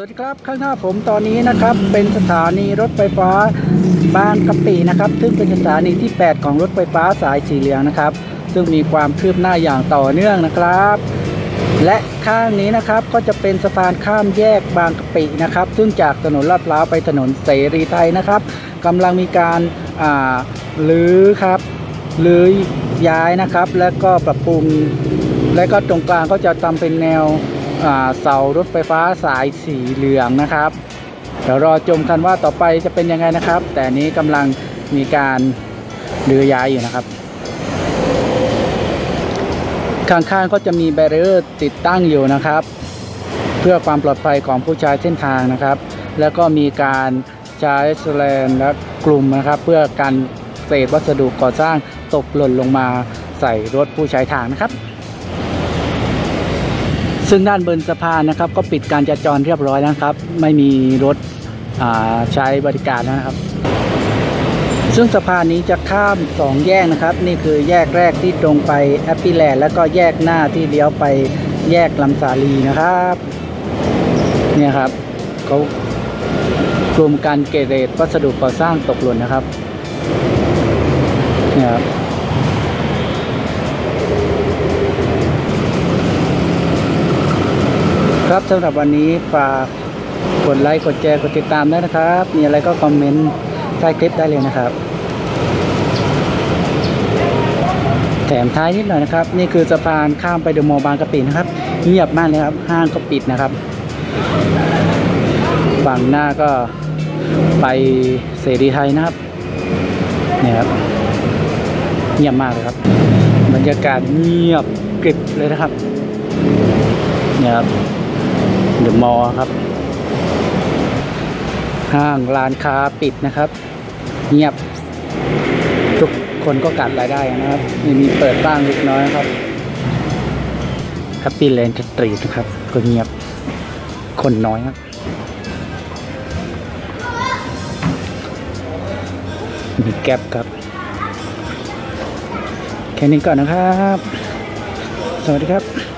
สวัสดีครับข้างหน้าผมตอนนี้นะครับเป็นสถานีรถไฟฟ้าบางกะปินะครับ ซึ่งเป็นสถานีที่ 8 ของรถไฟฟ้าสายสีเหลืองนะครับ ซึ่งมีความคืบหน้าอย่างต่อเนื่องนะครับ และข้างนี้นะครับก็จะเป็นสะพานข้ามแยกบางกะปินะครับ ซึ่งจากถนนลาดพร้าวไปถนนเสรีไทยนะครับกำลังมีการอ่ารื้อครับรื้อย้ายนะครับ และก็ปรับปรุง และก็ตรงกลางก็จะทำเป็นแนว เสารถไฟฟ้าสายสีเหลืองนะครับเดี๋ยวรอชมกันว่าต่อไปจะเป็นยังไงนะครับ แต่นี้กำลังมีการเรือย้ายอยู่นะครับ ข้างๆก็จะมีแบเรียร์ติดตั้งอยู่นะครับ เพื่อความปลอดภัยของผู้ใช้เส้นทางนะครับ แล้วก็มีการใช้สแลนและกลุ่มนะครับ เพื่อการเศษวัสดุก่อสร้างตกหล่นลงมาใส่รถผู้ใช้ทางนะครับ ซึ่งด้านบนสะพานนะครับก็ปิดการจราจรเรียบร้อยแล้วครับ ไม่มีรถใช้บริการแล้วนะครับ ซึ่งสะพานนี้จะข้ามสองแยกนะครับ นี่คือแยกแรกที่ตรงไปแอปปี้แลนด์แล้วก็แยกหน้าที่เลี้ยวไปแยกลำสาลีนะครับเนี่ยครับเขากลุ่มการเกเรตวัสดุก่อสร้างตกหล่นนะครับเนี่ยครับ ครับสำหรับวันนี้ฝากกดไลค์กดแชร์กดติดตามด้วยนะครับ มีอะไรก็คอมเมนต์ใต้คลิปได้เลยนะครับ แถมท้ายนิดหน่อยนะครับ นี่คือสะพานข้ามไปเดอะมอลล์บางกะปินะครับเงียบมากเลยครับห้างก็ปิดนะครับ ฝั่งหน้าก็ไปเสรีไทยนะครับเนี่ยครับเงียบมากเลยครับ บรรยากาศเงียบกริบเลยนะครับเนี่ยครับ ดอะมอลล์ครับ ห้างร้านค้าปิดนะครับ เงียบ ทุกคนก็กัดรายได้นะครับ มีมีเปิดบ้างเล็กน้อยครับแฮปปี้แลนสตรีทนะครับ ก็เงียบคนน้อยครับมีแก๊ปครับ แค่นี้ก่อนนะครับ สวัสดีครับ